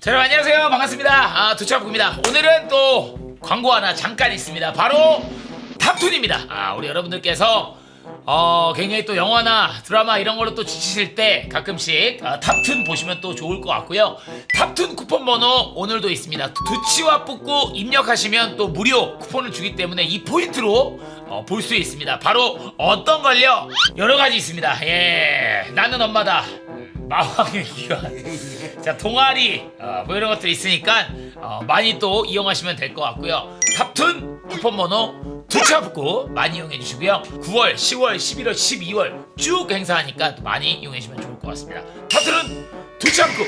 자, 여러분 안녕하세요. 반갑습니다. 아, 두차입니다. 오늘은 또 광고 하나 잠깐 있습니다. 바로 탑툰입니다. 아, 우리 여러분들께서 어, 굉장히 또 영화나 드라마 이런 걸로 또 지치실 때 가끔씩 아, 탑툰 보시면 또 좋을 것 같고요. 탑툰 쿠폰 번호 오늘도 있습니다. 두치와 뿌꾸 입력하시면 또 무료 쿠폰을 주기 때문에 이 포인트로 어, 볼 수 있습니다. 바로 어떤 걸요? 여러 가지 있습니다. 예, 나는 엄마다. 마왕의 기관. 자 동아리 어, 뭐 이런 것들이 있으니까 어, 많이 또 이용하시면 될 것 같고요. 탑툰 쿠폰 번호 두차 붙고 많이 이용해 주시고요. 9월, 10월, 11월, 12월 쭉 행사하니까 많이 이용해 주시면 좋을 것 같습니다. 탑툰은 두차 붙고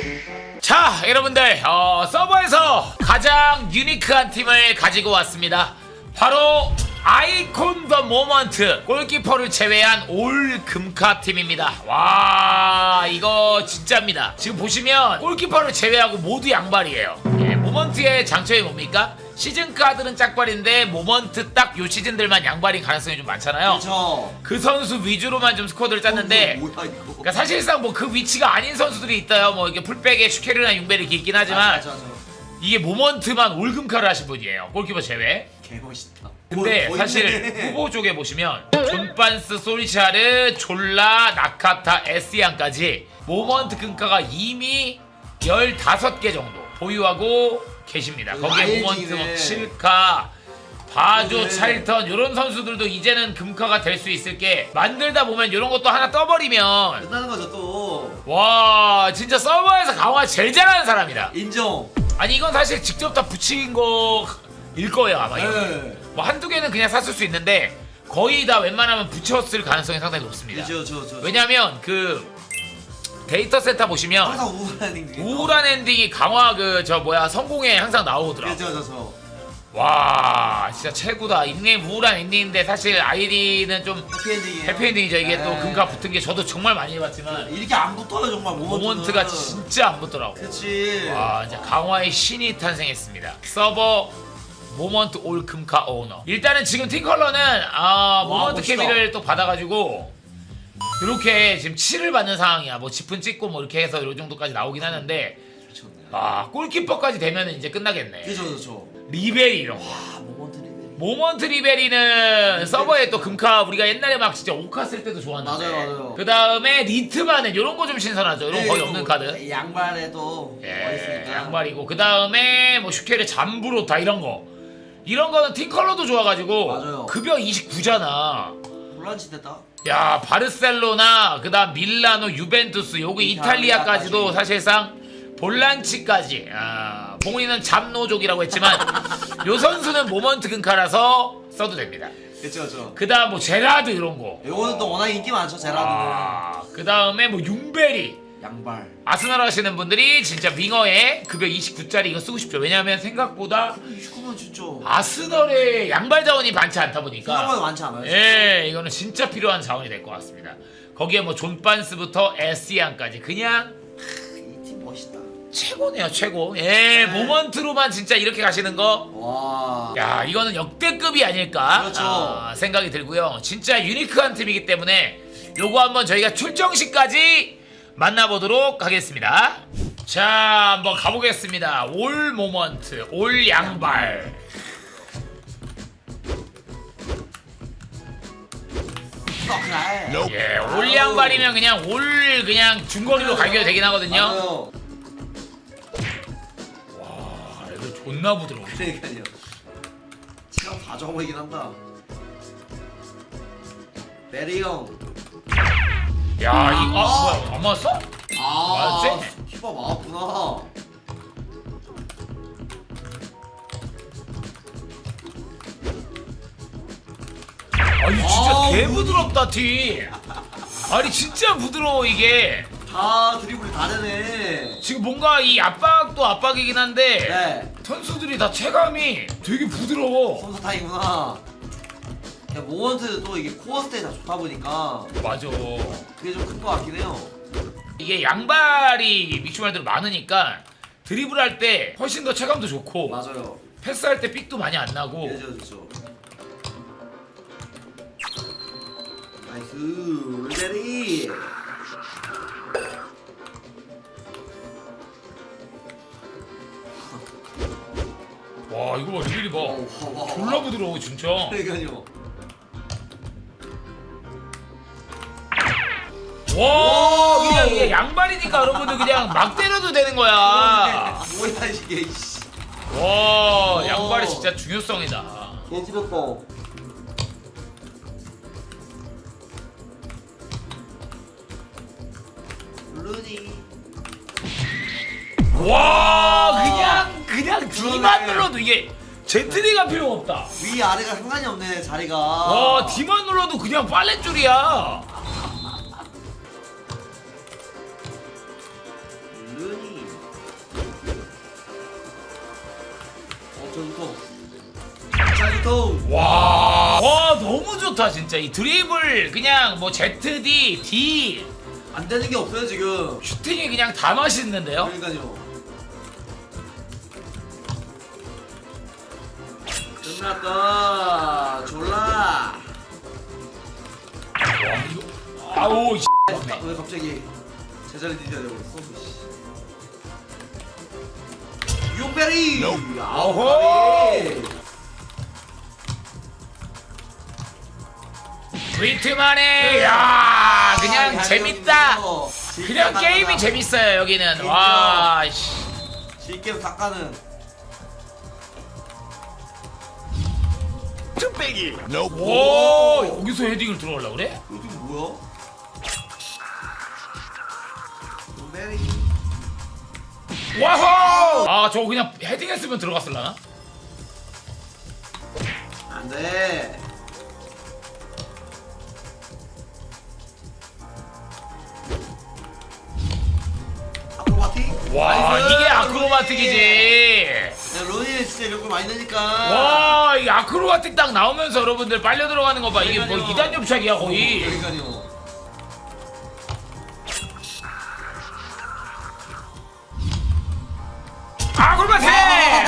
자 여러분들 어, 서버에서 가장 유니크한 팀을 가지고 왔습니다. 바로 아이콘 더 모먼트 골키퍼를 제외한 올 금카 팀입니다. 와 이거 진짜입니다. 지금 보시면 골키퍼를 제외하고 모두 양발이에요. 예, 모먼트의 장점이 뭡니까? 시즌 카드는 짝발인데 모먼트 딱 요 시즌들만 양발인 가능성이 좀 많잖아요. 그렇죠. 그 선수 위주로만 좀 스쿼드를 짰는데 뭐야 이거? 그러니까 사실상 뭐 그 위치가 아닌 선수들이 있어요. 뭐 이게 풀백에 슈케르나 융벨이 있긴 하지만 맞아, 맞아, 맞아. 이게 모먼트만 올금카를 하신 분이에요. 골키퍼 제외. 개 멋있다. 근데 뭐, 뭐 사실 있네. 후보 쪽에 보시면 존반스, 소리샤르, 졸라, 나카타, 에스양까지 모먼트 금카가 이미 15개 정도 보유하고 계십니다. 거기에 알지네. 모먼트, 뭐 칠카, 바조, 네. 찰턴 이런 선수들도 이제는 금카가 될 수 있을 게 만들다 보면 이런 것도 하나 떠버리면 끝나는 거죠 또. 와 진짜 서버에서 강화 제일 잘하는 사람이다. 인정. 아니 이건 사실 직접 다 붙인 거일 거예요 아마. 이거. 네. 뭐 한두 개는 그냥 샀을 수 있는데 거의 다 웬만하면 붙였을 가능성이 상당히 높습니다. 그죠 저 저. 왜냐면 그 데이터 센터 보시면 항상 우울한 행동. 우울한 엔딩이 강화 그 저 뭐야 성공에 항상 나오더라. 그죠 저 저. 와 진짜 최고다. 닉네임 우울한 엔딩인데 사실 아이디는 좀 해피엔딩이에요. 해피엔딩이죠. 이게 또 네. 금가 붙은 게 저도 정말 많이 해봤지만 이렇게 안 붙어요 정말 모먼트는. 모먼트가 진짜 안 붙더라고. 그치. 와 이제 강화의 신이 탄생했습니다. 서버 모먼트 올 금카 오너. 일단은 지금 팀 컬러는 아 모먼트 멋있다. 케미를 또 받아가지고 이렇게 지금 7을 받는 상황이야. 뭐 지분 찍고 뭐 이렇게 해서 이 정도까지 나오긴 하는데 미쳤네. 아 골키퍼까지 되면 이제 끝나겠네. 그죠 저 저. 리베리 이런 거. 아 모먼트 리베리. 모먼트 리베리는 서버에 또 금카 우리가 옛날에 막 진짜 오카 쓸 때도 좋았는데 맞아요, 맞아요. 그 다음에 리트만은 이런 거 좀 신선하죠 이런 거 거의 없는 카드 양발에도 예, 멋있으니까. 양말이고 그 다음에 뭐 슈케르 잠브로타 이런 거 이런 거는 팀 컬러도 좋아가지고 맞아요. 급여 29잖아. 혼란치 됐다. 야 바르셀로나 그다음 밀라노 유벤투스 여기 이탈리아까지도 이탈리아까지. 사실상 볼란치까지 아, 봉이는 잡노족이라고 했지만 요 선수는 모먼트 금카라서 써도 됩니다. 그죠 저. 그다음 뭐 제라드 이런 거. 요거는 또 워낙 인기 많죠 제라드는. 아, 그다음에 뭐 융베리 양발. 아스날 하시는 분들이 진짜 윙어에 급여 29짜리 이거 쓰고 싶죠. 왜냐하면 생각보다 29면 진짜. 아스널의 양발 자원이 많지 않다 생각보다 보니까 많지 않아요. 예 이거는 진짜 필요한 자원이 될 것 같습니다. 거기에 뭐 존반스부터 에스양까지 그냥 이팀 멋있다. 최고네요 최고. 예 네. 모먼트로만 진짜 이렇게 가시는 거. 와. 야 이거는 역대급이 아닐까 그렇죠. 아, 생각이 들고요. 진짜 유니크한 팀이기 때문에 요거 한번 저희가 출정식까지 만나보도록 하겠습니다. 자 한번 가보겠습니다. 올 모먼트 올 양발. 예, 올 양발이면 그냥 올 그냥 중거리로 가기가 되긴 하거든요. 맞아요. 아, 이거 존나 부드러워. 그러니까요. 체감 다 적어보이긴 한다. 베리 형. 야, 이거 아, 뭐야? 안 맞았어? 아, 맞지? 키가 맞았구나. 아니 진짜 아우. 개 부드럽다 티. 아니 진짜 부드러워 이게. 다 드리블이 다르네. 지금 뭔가 이 압박도 압박이긴 한데 네. 선수들이 다 체감이 되게 부드러워. 솜사탕이구나. 야, 모먼트 또 이게 코어 스테이 다 좋다 보니까 맞아. 그게 좀 큰 것 같긴 해요. 이게 양발이 믹슈 말대로 많으니까 드리블할 때 훨씬 더 체감도 좋고 맞아요. 패스할 때 삑도 많이 안 나고 그죠, 그죠. 나이스, 베리. 와 이거 봐 리빌이 봐. 졸라 부드러워 진짜 그러니까요. 와 그냥 이게 양발이니까 여러분들 그냥 막 때려도 되는 거야 뭐야 이게. 와 양발이 진짜 중요성이다 얘 집었다. 루니. 와 그냥 그냥 D만 눌러도 이게 ZD가 필요 없다 위 아래가 상관이 없네 자리가. 와 D만 눌러도 그냥 빨랫줄이야 어 저부터. 자부터. 와, 와 너무 좋다 진짜 이 드리블 그냥 뭐 ZD D 안 되는 게 없어요 지금. 슈팅이 그냥 다 맛있는데요 그러니까요. 끝났다. 졸라. 와 이거 아우 이 아, 왜 갑자기 제자리 뒤져야 되고 있어? 씨. 윤베리. 어허. 아우. 리트만에 야 그냥 아, 재밌다 재밌어. 그냥 재밌다, 게임이 나가나. 재밌어요 여기는 인정. 와 씨. 질게임 닦아는. 오 여기서 헤딩을 들어가려 그래? 이거 지금 뭐야? 와호 아 저거 그냥 헤딩했으면 들어갔을라나? 안 돼. 아크로바틱? 와 나이스, 이게 아크로바틱이지 야, 로니 진짜 이런 거 많이 넣으니까. 와, 이 아크로바틱 딱 나오면서 여러분들 빨려 들어가는 거 봐. 이게 뭐 그러니까요. 2단 접착이야, 거의. 그러니까요.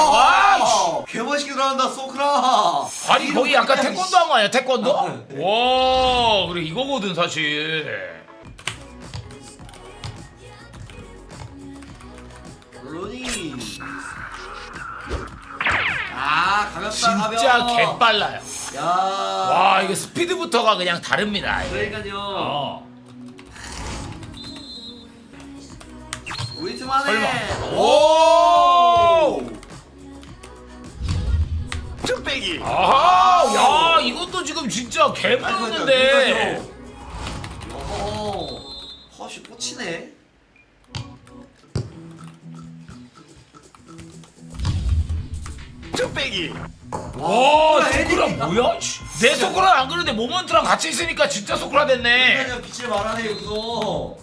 와, 씨. 개멋있게 들어간다, 소크라. 아니, 거의 약간 태권도 한 거 아니야, 태권도? 아, 네. 와, 그래, 이거거든, 사실. 로니. 아, 가볍다, 진짜 가벼워. 개빨라요. 야. 와, 이게 스피드부터가 그냥 다릅니다. 이게. 그러니까요. 어. 우이트만해. 설마. 오! 쭈빼기. 아하, 야, 이것도 지금 진짜 개빨랐는데. 어, 허쉬 꽂히네. 쭈빼기. 와. 소크라 뭐야? 씨. 내 소크라 안 그러는데 모먼트랑 같이 있으니까 진짜 소크라 됐네. 그냥 빛을 말하네 여기서.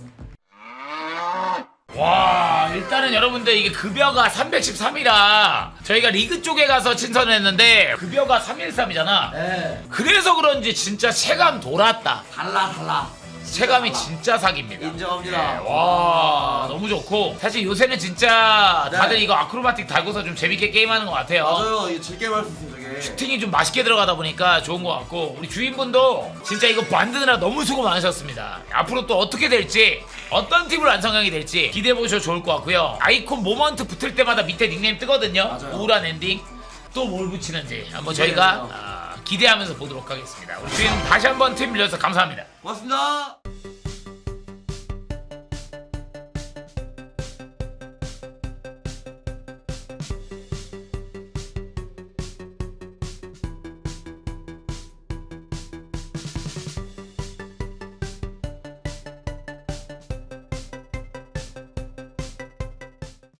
와 일단은 여러분들 이게 급여가 313이라 저희가 리그 쪽에 가서 친선을 했는데 급여가 313이잖아 네. 그래서 그런지 진짜 체감 돌았다 달라 달라. 체감이 진짜 사기입니다 인정합니다. 네, 와 너무 좋고 사실 요새는 진짜 네. 다들 이거 아크로바틱 달고서 좀 재밌게 게임하는 것 같아요 맞아요. 이거 즐게 할수 있어 저게. 슈팅이 좀 맛있게 들어가다 보니까 좋은 것 같고 우리 주인분도 진짜 이거 만드느라 너무 수고 많으셨습니다 앞으로 또 어떻게 될지 어떤 팀으로 완성형이 될지 기대해 보셔도 좋을 것 같고요 아이콘 모먼트 붙을 때마다 밑에 닉네임 뜨거든요 맞아요. 우울한 엔딩 또 뭘 붙이는지 한번 기대해요. 저희가 아, 기대하면서 보도록 하겠습니다 우리 주인 다시 한번 팀 빌려서 감사합니다 고맙습니다.